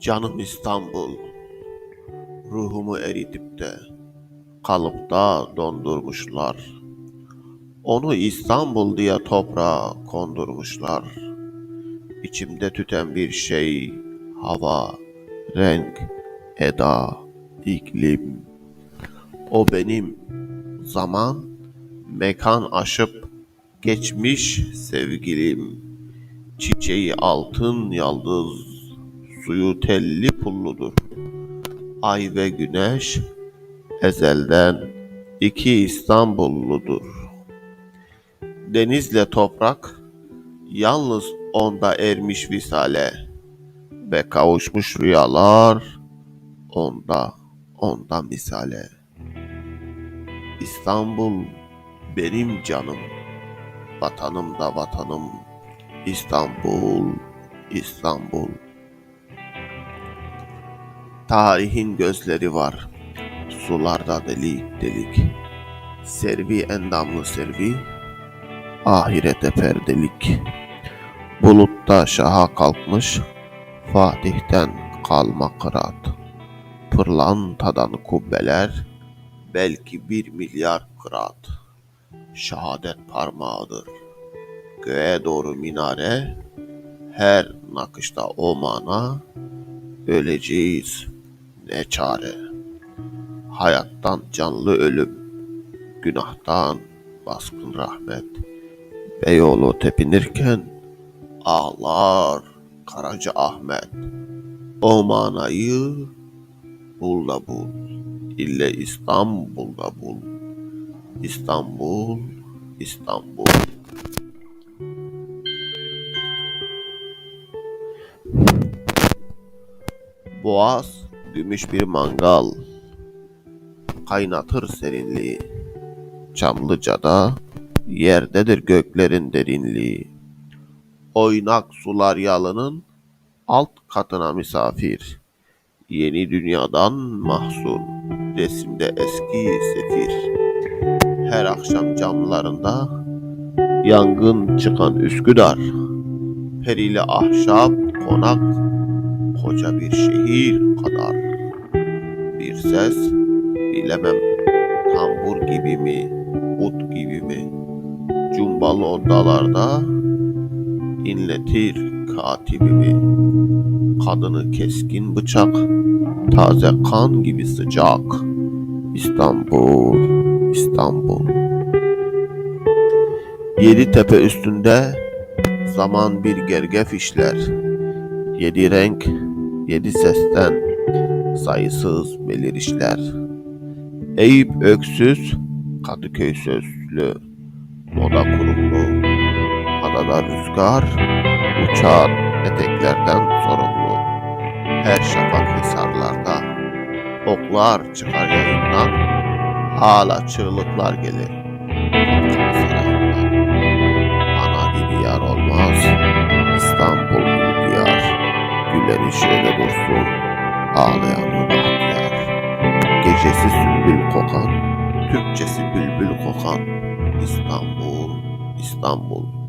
Canım İstanbul, ruhumu eritip de kalıpta dondurmuşlar. Onu İstanbul diye toprağa kondurmuşlar. İçimde tüten bir şey, hava, renk, eda, iklim. O benim zaman, mekan aşıp geçmiş sevgilim. Çiçeği altın yaldız, suyu telli pulludur. Ay ve güneş ezelden iki İstanbulludur. Denizle toprak yalnız onda ermiş visale ve kavuşmuş rüyalar onda onda misale. İstanbul benim canım, vatanım da vatanım. İstanbul, İstanbul. Tarihin gözleri var, sularda delik delik. Servi endamlı servi, ahirete perdelik. Bulutta şaha kalkmış, Fatih'ten kalma kırat. Pırlantadan kubbeler, belki bir milyar kırat. Şehadet parmağıdır. Göğe doğru minare, her nakışta o mana, öleceğiz ne çare. Hayattan canlı ölüm, günahtan baskın rahmet. Beyoğlu tepinirken ağlar Karaca Ahmet. O manayı bul da bul, ille İstanbul'da bul. İstanbul, İstanbul. Boğaz gümüş bir mangal kaynatır serinliği. Çamlıca'da yerdedir göklerin derinliği. Oynak sular yalının alt katına misafir. Yeni dünyadan mahzun resimde eski sefir. Her akşam camlarında yangın çıkan Üsküdar. Perili ahşap konak koca bir şehir kadar. Bir ses bilemem tambur gibi mi, ut gibi mi? Cumbalı odalarda inletir katibimi. Kadını keskin bıçak, taze kan gibi sıcak. İstanbul, İstanbul. Yedi tepe üstünde zaman bir gergef işler. Yedi renk, yedi sesten sayısız belirişler. Eyüp öksüz, Kadıköy sözlü, moda kurumlu, adada rüzgar, uçan eteklerden sorumlu. Her şafak hisarlarda, oklar çıkar yayından, hala çığlıklar gelir. Ana gibi yar olmaz, İstanbul gibi diyar. Gülleri şöyle dursun, ağlayanı bahtiyar. Gecesi sümbül kokan, Türkçesi bülbül kokan. İstanbul, İstanbul.